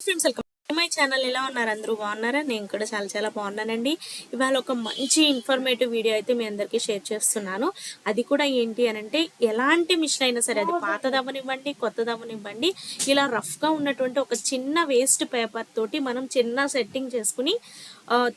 Friends welcome my channel. ఎలా ఉన్నారు? అందరూ బాగున్నారా? నేను కూడా చాలా చాలా బాగున్నానండి. ఇవాళ ఒక మంచి ఇన్ఫర్మేటివ్ వీడియో అయితే మీ అందరికీ షేర్ చేస్తున్నాను. అది కూడా ఏంటి అని అంటే ఎలాంటి మిషన్ అయినా సరే అది పాతదవ్వనివ్వండి కొత్తదవ్వనివ్వండి ఇలా రఫ్గా ఉన్నటువంటి ఒక చిన్న వేస్ట్ పేపర్ తోటి మనం చిన్న సెట్టింగ్ చేసుకుని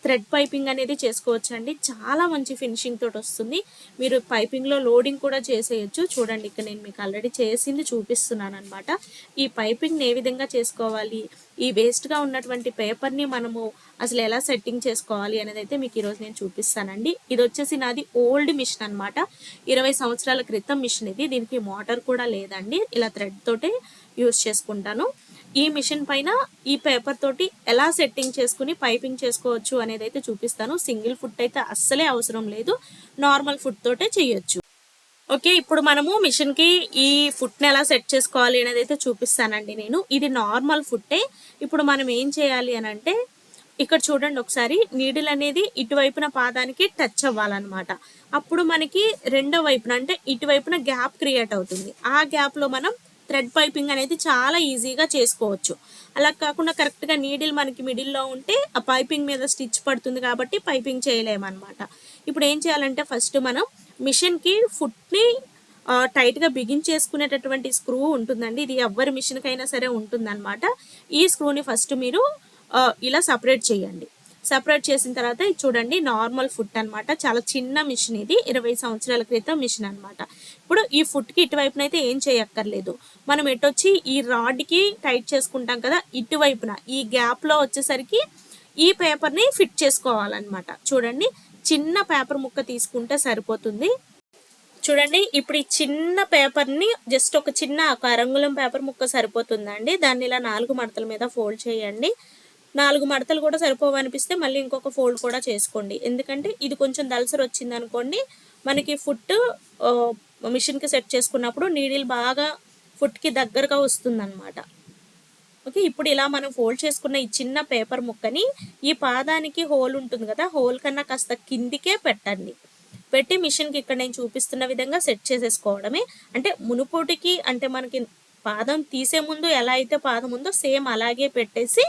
థ్రెడ్ పైపింగ్ అనేది చేసుకోవచ్చు అండి చాలా మంచి ఫినిషింగ్ తోటి వస్తుంది. మీరు పైపింగ్లో లోడింగ్ కూడా చేసేయచ్చు. చూడండి ఇక్కడ నేను మీకు ఆల్రెడీ చేసింది చూపిస్తున్నాను అనమాట ఈ పైపింగ్ని ఏ విధంగా చేసుకోవాలి? ఈ వేస్ట్గా ఉన్నటువంటి పేపర్ని మనము అసలు ఎలా సెట్టింగ్ చేసుకోవాలి అనేది అయితే మీకు ఈరోజు నేను చూపిస్తానండి. ఇది వచ్చేసి నాది ఓల్డ్ మిషన్ అనమాట ఇరవై సంవత్సరాల క్రితం మిషన్ ఇది. దీనికి మోటార్ కూడా లేదండి. ఇలా థ్రెడ్ తోటే యూస్ చేసుకుంటాను. ఈ మిషన్ పైన ఈ పేపర్ తోటి ఎలా సెట్టింగ్ చేసుకుని పైపింగ్ చేసుకోవచ్చు అనేది అయితే చూపిస్తాను. సింగిల్ ఫుట్ అయితే అస్సలే అవసరం లేదు. నార్మల్ ఫుట్ తోటే చేయొచ్చు. ఓకే ఇప్పుడు మనము మిషన్కి ఈ ఫుట్ని ఎలా సెట్ చేసుకోవాలి అనేది అయితే చూపిస్తానండి నేను. ఇది నార్మల్ ఫుట్టే ఇప్పుడు మనం ఏం చేయాలి అని అంటే ఇక్కడ చూడండి ఒకసారి నీడిల్ అనేది ఇటువైపున పాదానికి టచ్ అవ్వాలన్నమాట. అప్పుడు మనకి రెండో వైపున అంటే ఇటువైపున గ్యాప్ క్రియేట్ అవుతుంది. ఆ గ్యాప్లో మనం థ్రెడ్ పైపింగ్ అనేది చాలా ఈజీగా చేసుకోవచ్చు. అలా కాకుండా కరెక్ట్గా నీడిల్ మనకి మిడిల్లో ఉంటే ఆ పైపింగ్ మీద స్టిచ్ పడుతుంది కాబట్టి పైపింగ్ చేయలేమన్నమాట. ఇప్పుడు ఏం చేయాలంటే ఫస్ట్ మనం మిషన్కి ఫుట్ని టైట్గా బిగించేసుకునేటటువంటి స్క్రూ ఉంటుందండి. ఇది ఎవరి మిషన్కైనా సరే ఉంటుందన్నమాట. ఈ స్క్రూని ఫస్ట్ మీరు ఇలా సపరేట్ చేయండి. సపరేట్ చేసిన తర్వాత ఇది చూడండి నార్మల్ ఫుట్ అన్నమాట. చాలా చిన్న మిషన్ ఇది ఇరవై సంవత్సరాల క్రితం మిషన్ అనమాట ఇప్పుడు ఈ ఫుట్కి ఇటువైపున అయితే ఏం చేయక్కర్లేదు. మనం ఎటొచ్చి ఈ రాడ్కి టైట్ చేసుకుంటాం కదా ఇటువైపున. ఈ గ్యాప్లో వచ్చేసరికి ఈ పేపర్ని ఫిట్ చేసుకోవాలన్నమాట. చూడండి చిన్న పేపర్ ముక్క తీసుకుంటే సరిపోతుంది. చూడండి ఇప్పుడు ఈ చిన్న పేపర్ని జస్ట్ ఒక చిన్న ఒక అరంగుళం పేపర్ ముక్క సరిపోతుందండి దాన్ని ఇలా నాలుగు మడతల మీద ఫోల్డ్ చేయండి. నాలుగు మడతలు కూడా సరిపోవనిపిస్తే మళ్ళీ ఇంకొక ఫోల్డ్ కూడా చేసుకోండి. ఎందుకంటే ఇది కొంచెం దలసరి వచ్చింది అనుకోండి మనకి ఫుట్ మిషన్కి సెట్ చేసుకున్నప్పుడు నీడిల్ బాగా ఫుట్కి దగ్గరగా వస్తుందన్నమాట. ఓకే ఇప్పుడు ఇలా మనం ఫోల్డ్ చేసుకున్న ఈ చిన్న పేపర్ ముక్కని ఈ పాదానికి హోల్ ఉంటుంది కదా హోల్ కన్నా కాస్త కిందికే పెట్టండి. పెట్టి మిషన్కి ఇక్కడ నేను చూపిస్తున్న విధంగా సెట్ చేసేసుకోవడమే. అంటే మునుపోటికి అంటే మనకి పాదం తీసే ముందు ఎలా అయితే పాదం ఉందో సేమ్ అలాగే పెట్టేసి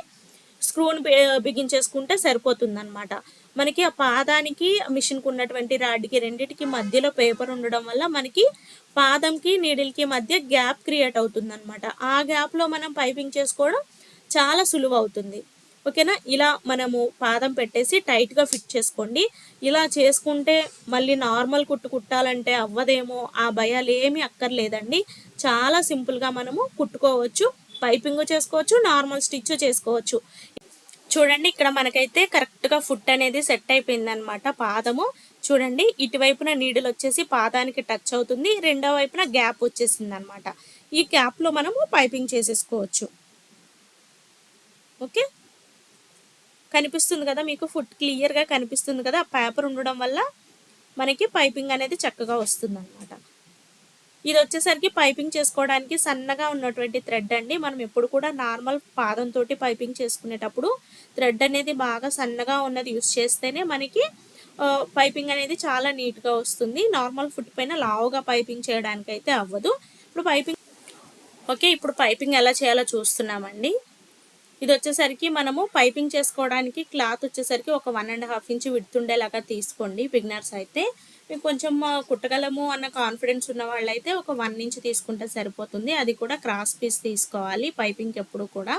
స్క్రూని బిగించేసుకుంటే సరిపోతుంది అనమాట మనకి ఆ పాదానికి మిషన్కి ఉన్నటువంటి రాడ్కి రెండింటికి మధ్యలో పేపర్ ఉండడం వల్ల మనకి పాదంకి నీడిల్కి మధ్య గ్యాప్ క్రియేట్ అవుతుంది అనమాట ఆ గ్యాప్లో మనం పైపింగ్ చేసుకోవడం చాలా సులువు అవుతుంది ఓకేనా? ఇలా మనము పాదం పెట్టేసి టైట్గా ఫిట్ చేసుకోండి. ఇలా చేసుకుంటే మళ్ళీ నార్మల్ కుట్టు కుట్టాలంటే అవ్వదేమో ఆ భయాలు ఏమీ అక్కర్లేదండి. చాలా సింపుల్గా మనము కుట్టుకోవచ్చు పైపింగ్ చేసుకోవచ్చు నార్మల్ స్టిచ్ చేసుకోవచ్చు. చూడండి ఇక్కడ మనకైతే కరెక్ట్గా ఫుట్ అనేది సెట్ అయిపోయింది అనమాట పాదము. చూడండి ఇటువైపున నీడలు వచ్చేసి పాదానికి టచ్ అవుతుంది రెండో వైపున గ్యాప్ వచ్చేసింది అనమాట ఈ గ్యాప్లో మనము పైపింగ్ చేసేసుకోవచ్చు. ఓకే కనిపిస్తుంది కదా మీకు ఫుట్ క్లియర్గా కనిపిస్తుంది కదా ఆ పేపర్ ఉండడం వల్ల మనకి పైపింగ్ అనేది చక్కగా వస్తుంది అనమాట ఇది వచ్చేసరికి పైపింగ్ చేసుకోవడానికి సన్నగా ఉన్నటువంటి థ్రెడ్ అండి. మనం ఎప్పుడు కూడా నార్మల్ పాదంతో పైపింగ్ చేసుకునేటప్పుడు థ్రెడ్ అనేది బాగా సన్నగా ఉన్నది యూస్ చేస్తేనే మనకి పైపింగ్ అనేది చాలా నీట్గా వస్తుంది. నార్మల్ ఫుట్ పైన లావుగా పైపింగ్ చేయడానికి అయితే అవ్వదు. ఇప్పుడు పైపింగ్ ఓకే ఇప్పుడు పైపింగ్ ఎలా చేయాలో చూస్తున్నామండి. ఇది వచ్చేసరికి మనము పైపింగ్ చేసుకోవడానికి క్లాత్ వచ్చేసరికి ఒక వన్ అండ్ హాఫ్ ఇంచ్ విడుతుండేలాగా తీసుకోండి బిగినర్స్ అయితే. మీకు కొంచెం కుట్టగలము అన్న కాన్ఫిడెన్స్ ఉన్న వాళ్ళైతే ఒక వన్ ఇంచ్ తీసుకుంటే సరిపోతుంది. అది కూడా క్రాస్ పీస్ తీసుకోవాలి పైపింగ్ ఎప్పుడు కూడా.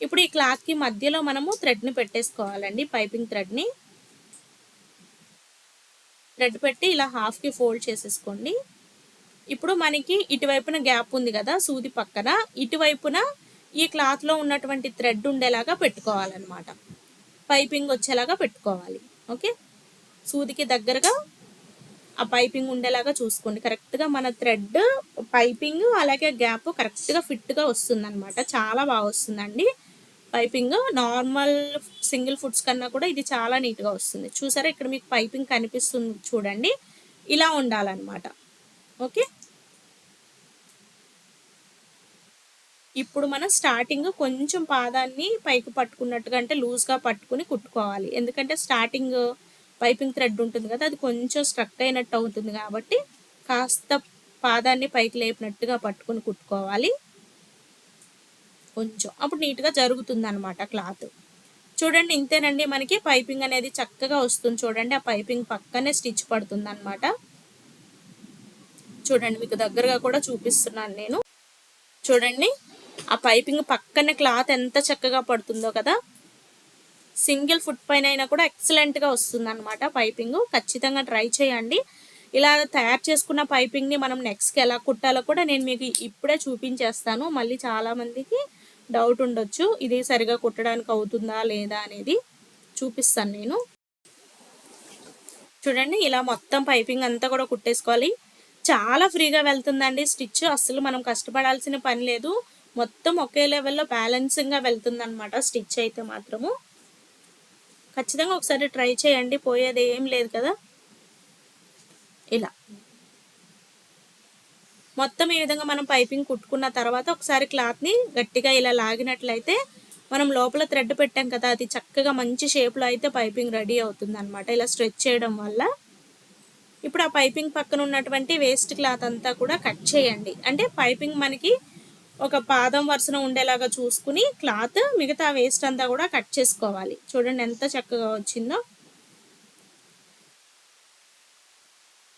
ఇప్పుడు ఈ క్లాత్కి మధ్యలో మనము థ్రెడ్ని పెట్టేసుకోవాలండి పైపింగ్ థ్రెడ్ని థ్రెడ్ పెట్టి ఇలా హాఫ్కి ఫోల్డ్ చేసేసుకోండి. ఇప్పుడు మనకి ఇటువైపున గ్యాప్ ఉంది కదా సూది పక్కన. ఇటువైపున ఈ క్లాత్లో ఉన్నటువంటి థ్రెడ్ ఉండేలాగా పెట్టుకోవాలన్నమాట. పైపింగ్ వచ్చేలాగా పెట్టుకోవాలి. ఓకే సూదికి దగ్గరగా ఆ పైపింగ్ ఉండేలాగా చూసుకోండి. కరెక్ట్గా మన థ్రెడ్ పైపింగ్ అలాగే గ్యాప్ కరెక్ట్గా ఫిట్గా వస్తుంది అనమాట చాలా బాగా వస్తుందండి. పైపింగ్ నార్మల్ సింగిల్ ఫుడ్స్ కన్నా కూడా ఇది చాలా నీట్గా వస్తుంది. చూసారా? ఇక్కడ మీకు పైపింగ్ కనిపిస్తుంది చూడండి. ఇలా ఉండాలన్నమాట. ఓకే? ఇప్పుడు మనం స్టార్టింగ్ కొంచెం పాదాన్ని పైకి పట్టుకున్నట్టుగా అంటే లూజ్గా పట్టుకుని కుట్టుకోవాలి. ఎందుకంటే స్టార్టింగ్ పైపింగ్ థ్రెడ్ ఉంటుంది కదా అది కొంచెం స్ట్రక్ అయినట్టు అవుతుంది కాబట్టి కాస్త పాదాన్ని పైకి లేపినట్టుగా పట్టుకుని కుట్టుకోవాలి. కొంచెం. అప్పుడు నీట్గా జరుగుతుంది అనమాట క్లాత్. చూడండి ఇంతేనండి మనకి పైపింగ్ అనేది చక్కగా వస్తుంది చూడండి ఆ పైపింగ్ పక్కనే స్టిచ్ పడుతుంది అనమాట చూడండి మీకు దగ్గరగా కూడా చూపిస్తున్నాను నేను. చూడండి ఆ పైపింగ్ పక్కనే క్లాత్ ఎంత చక్కగా పడుతుందో కదా. సింగిల్ ఫుట్ పైన అయినా కూడా ఎక్సలెంట్గా వస్తుంది అనమాట పైపింగ్. ఖచ్చితంగా ట్రై చేయండి. ఇలా తయారు చేసుకున్న పైపింగ్ని మనం నెక్స్ట్కి ఎలా కుట్టాలో కూడా నేను మీకు ఇప్పుడే చూపించేస్తాను. మళ్ళీ చాలామందికి డౌట్ ఉండొచ్చు ఇది సరిగా కుట్టడానికి అవుతుందా లేదా అనేది చూపిస్తాను నేను. చూడండి ఇలా మొత్తం పైపింగ్ అంతా కూడా కుట్టేసుకోవాలి. చాలా ఫ్రీగా వెళ్తుందండి స్టిచ్. అస్సలు మనం కష్టపడాల్సిన పని లేదు. మొత్తం ఒకే లెవెల్లో బ్యాలెన్సింగ్గా వెళ్తుందనమాట స్టిచ్ అయితే మాత్రము. ఖచ్చితంగా ఒకసారి ట్రై చేయండి పోయేది ఏం లేదు కదా. ఇలా. మొత్తం ఈ విధంగా మనం పైపింగ్ కుట్టుకున్న తర్వాత ఒకసారి క్లాత్ని గట్టిగా ఇలా లాగినట్లయితే మనం లోపల థ్రెడ్ పెట్టాం కదా అది చక్కగా మంచి షేప్లో అయితే పైపింగ్ రెడీ అవుతుంది అనమాట ఇలా స్ట్రెచ్ చేయడం వల్ల. ఇప్పుడు ఆ పైపింగ్ పక్కన ఉన్నటువంటి వేస్ట్ క్లాత్ అంతా కూడా కట్ చేయండి. అంటే పైపింగ్ మనకి ఒక పాదం వరుసన ఉండేలాగా చూసుకుని క్లాత్ మిగతా వేస్ట్ అంతా కూడా కట్ చేసుకోవాలి. చూడండి ఎంత చక్కగా వచ్చిందో.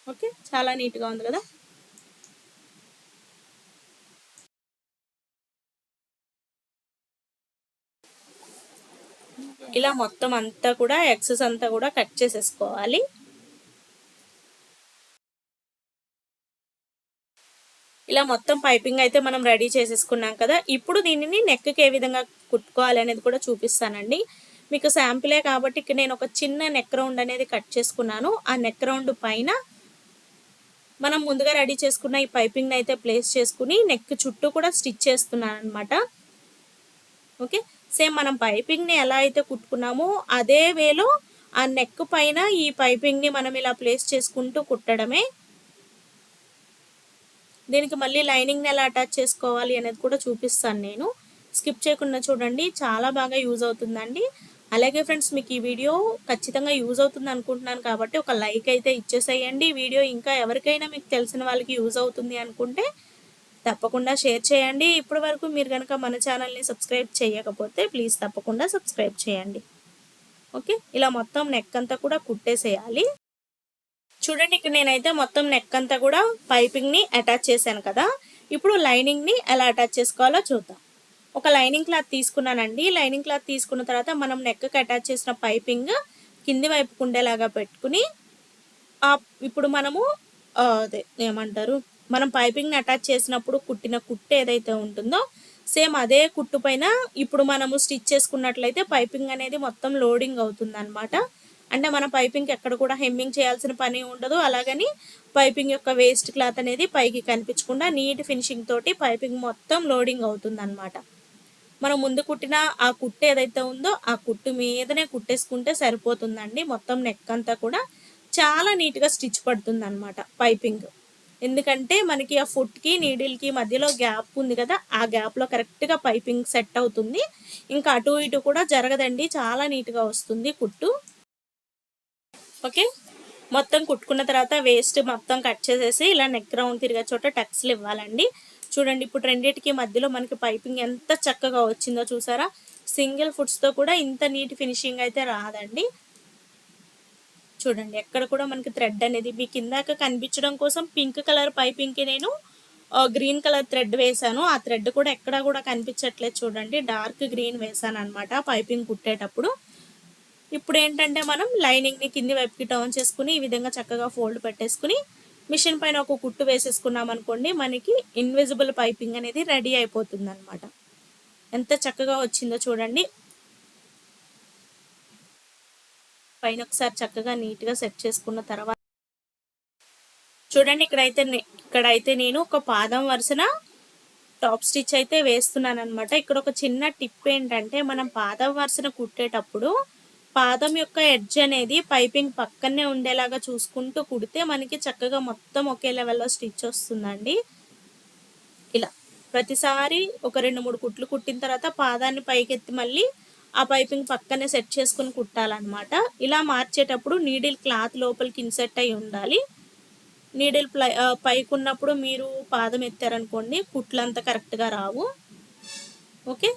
ఓకే చాలా నీట్గా ఉంది కదా. ఇలా మొత్తం అంతా కూడా ఎక్సెస్ అంతా కూడా కట్ చేసేసుకోవాలి. ఇలా మొత్తం పైపింగ్ అయితే మనం రెడీ చేసేసుకున్నాం కదా. ఇప్పుడు దీనిని నెక్కి ఏ విధంగా కుట్టుకోవాలి అనేది కూడా చూపిస్తానండి. మీకు శాంపిలే కాబట్టి ఇక్కడ నేను ఒక చిన్న నెక్ రౌండ్ అనేది కట్ చేసుకున్నాను. ఆ నెక్ రౌండ్ పైన మనం ముందుగా రెడీ చేసుకున్న ఈ పైపింగ్ అయితే ప్లేస్ చేసుకుని నెక్ చుట్టూ కూడా స్టిచ్ చేస్తున్నాను అనమాట ఓకే సేమ్ మనం పైపింగ్ని ఎలా అయితే కుట్టుకున్నామో అదే వేలో ఆ నెక్ పైన ఈ పైపింగ్ని మనం ఇలా ప్లేస్ చేసుకుంటూ కుట్టడమే. దీనికి మళ్ళీ లైనింగ్ని ఎలా అటాచ్ చేసుకోవాలి అనేది కూడా చూపిస్తాను నేను. స్కిప్ చేయకుండా చూడండి. చాలా బాగా యూజ్ అవుతుందండి. అలాగే ఫ్రెండ్స్ మీకు ఈ వీడియో ఖచ్చితంగా యూజ్ అవుతుంది అనుకుంటున్నాను కాబట్టి ఒక లైక్ అయితే ఇచ్చేసేయండి. వీడియో ఇంకా ఎవరికైనా మీకు తెలిసిన వాళ్ళకి యూజ్ అవుతుంది అనుకుంటే తప్పకుండా షేర్ చేయండి. ఇప్పటి వరకు మీరు కనుక మన ఛానల్ని సబ్స్క్రైబ్ చేయకపోతే ప్లీజ్ తప్పకుండా సబ్స్క్రైబ్ చేయండి. ఓకే? ఇలా మొత్తం నెక్ అంతా కూడా కుట్టేసేయాలి. చూడండి ఇక్కడ నేనైతే మొత్తం నెక్ అంతా కూడా పైపింగ్ని అటాచ్ చేశాను కదా. ఇప్పుడు లైనింగ్ని ఎలా అటాచ్ చేసుకోవాలో చూద్దాం. ఒక లైనింగ్ క్లాత్ తీసుకున్నానండి. లైనింగ్ క్లాత్ తీసుకున్న తర్వాత మనం నెక్కి అటాచ్ చేసిన పైపింగ్ కింది వైపు కుండేలాగా పెట్టుకుని ఇప్పుడు మనము అదే ఏమంటారు? మనం పైపింగ్ని అటాచ్ చేసినప్పుడు కుట్టిన కుట్టు ఏదైతే ఉంటుందో సేమ్ అదే కుట్టు పైన ఇప్పుడు మనము స్టిచ్ చేసుకున్నట్లయితే పైపింగ్ అనేది మొత్తం లోడింగ్ అవుతుంది అనమాట అంటే మన పైపింగ్ ఎక్కడ కూడా హెమ్మింగ్ చేయాల్సిన పని ఉండదు. అలాగని పైపింగ్ యొక్క వేస్ట్ క్లాత్ అనేది పైకి కనిపించకుండా నీట్ ఫినిషింగ్ తోటి పైపింగ్ మొత్తం లోడింగ్ అవుతుంది అనమాట మనం ముందు కుట్టిన ఆ కుట్టు ఏదైతే ఉందో ఆ కుట్టు మీదనే కుట్టేసుకుంటే సరిపోతుందండి. మొత్తం నెక్ అంతా కూడా చాలా నీట్గా స్టిచ్ పడుతుంది అనమాట పైపింగ్. ఎందుకంటే మనకి ఆ ఫుట్కి నీడిల్కి మధ్యలో గ్యాప్ ఉంది కదా ఆ గ్యాప్లో కరెక్ట్గా పైపింగ్ సెట్ అవుతుంది. ఇంకా అటు ఇటు కూడా జరగదండి. చాలా నీట్గా వస్తుంది కుట్టు. ఓకే? మొత్తం కుట్టుకున్న తర్వాత వేస్ట్ మొత్తం కట్ చేసేసి ఇలా నెక్ రౌండ్ తిరిగే చోట టక్స్లు ఇవ్వాలండి. చూడండి ఇప్పుడు రెండింటికి మధ్యలో మనకి పైపింగ్ ఎంత చక్కగా వచ్చిందో చూసారా? సింగిల్ ఫుడ్స్తో కూడా ఇంత నీట్ ఫినిషింగ్ అయితే రాదండి. చూడండి ఎక్కడ కూడా మనకి థ్రెడ్ అనేది మీకు ఇందాక కనిపించడం కోసం పింక్ కలర్ పైపింగ్కి నేను గ్రీన్ కలర్ థ్రెడ్ వేసాను ఆ థ్రెడ్ కూడా ఎక్కడ కూడా కనిపించట్లేదు చూడండి. డార్క్ గ్రీన్ వేసాను అనమాట పైపింగ్ కుట్టేటప్పుడు. ఇప్పుడు ఏంటంటే మనం లైనింగ్ని కింది వైపుకి టర్న్ చేసుకుని ఈ విధంగా చక్కగా ఫోల్డ్ పెట్టేసుకుని మిషన్ పైన ఒక కుట్టు వేసేసుకున్నాం అనుకోండి మనకి ఇన్విజిబుల్ పైపింగ్ అనేది రెడీ అయిపోతుంది అనమాట ఎంత చక్కగా వచ్చిందో చూడండి. పైన ఒకసారి చక్కగా నీట్గా సెట్ చేసుకున్న తర్వాత చూడండి ఇక్కడైతే ఇక్కడైతే నేను ఒక పాదం వరుసన టాప్ స్టిచ్ అయితే వేస్తున్నాను అనమాట ఇక్కడ ఒక చిన్న టిప్ ఏంటంటే మనం పాదం వరుసన కుట్టేటప్పుడు పాదం యొక్క ఎడ్జ్ అనేది పైపింగ్ పక్కనే ఉండేలాగా చూసుకుంటూ కుడితే మనకి చక్కగా మొత్తం ఒకే లెవెల్లో స్టిచ్ వస్తుందండి. ఇలా ప్రతిసారి ఒక రెండు మూడు కుట్లు కుట్టిన తర్వాత పాదాన్ని పైకెత్తి మళ్ళీ ఆ పైపింగ్ పక్కనే సెట్ చేసుకుని కుట్టాలన్నమాట. ఇలా మార్చేటప్పుడు నీడిల్ క్లాత్ లోపలికి ఇన్సెట్ అయి ఉండాలి. నీడిల్ ప్లై పైకి ఉన్నప్పుడు మీరు పాదం ఎత్తారనుకోండి కుట్లు అంతా కరెక్ట్గా రావు. ఓకే?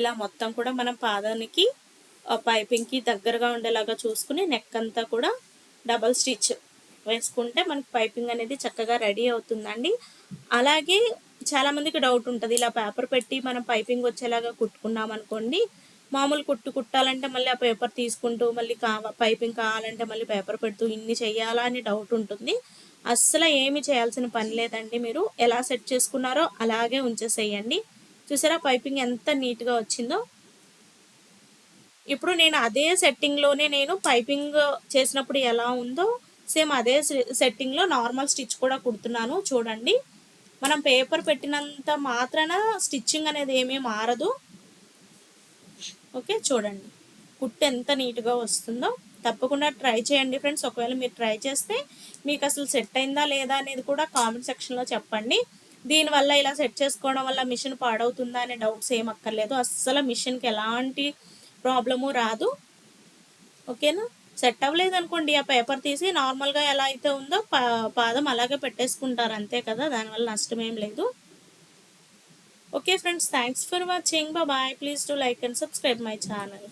ఇలా మొత్తం కూడా మనం పాదానికి పైపింగ్కి దగ్గరగా ఉండేలాగా చూసుకుని నెక్ అంతా కూడా డబల్ స్టిచ్ వేసుకుంటే మనకి పైపింగ్ అనేది చక్కగా రెడీ అవుతుందండి. అలాగే చాలామందికి డౌట్ ఉంటుంది ఇలా పేపర్ పెట్టి మనం పైపింగ్ వచ్చేలాగా కుట్టుకున్నాం అనుకోండి మామూలు కుట్టు కుట్టాలంటే మళ్ళీ ఆ పేపర్ తీసుకుంటూ మళ్ళీ కావ పైపింగ్ కావాలంటే మళ్ళీ పేపర్ పెడుతూ ఇన్ని చేయాలా అని డౌట్ ఉంటుంది. అస్సలు ఏమి చేయాల్సిన పని లేదండి మీరు. ఎలా సెట్ చేసుకున్నారో అలాగే ఉంచేసేయండి. చూసారా? పైపింగ్ ఎంత నీట్గా వచ్చిందో. ఇప్పుడు నేను అదే సెట్టింగ్లోనే నేను పైపింగ్ చేసినప్పుడు ఎలా ఉందో సేమ్ అదే సెట్టింగ్లో నార్మల్ స్టిచ్ కూడా కుడుతున్నాను. చూడండి. మనం పేపర్ పెట్టినంత మాత్రాన స్టిచ్చింగ్ అనేది ఏమీ మారదు. ఓకే చూడండి. కుట్టు ఎంత నీట్గా వస్తుందో. తప్పకుండా ట్రై చేయండి ఫ్రెండ్స్. ఒకవేళ మీరు ట్రై చేస్తే మీకు అసలు సెట్ అయిందా లేదా అనేది కూడా కామెంట్ సెక్షన్లో చెప్పండి. దీనివల్ల ఇలా సెట్ చేసుకోవడం వల్ల మిషన్ పాడవుతుందా అనే డౌట్స్ ఏం అక్కర్లేదు. అస్సలు మిషన్కి ఎలాంటి ప్రాబ్లము రాదు. ఓకేనా? సెట్ అవ్వలేదు అనుకోండి ఆ పేపర్ తీసి నార్మల్గా ఎలా అయితే ఉందో పాదం అలాగే పెట్టేసుకుంటారు అంతే కదా దానివల్ల నష్టం ఏం లేదు. Okay friends thanks for watching. Bye. Please to like and subscribe my channel.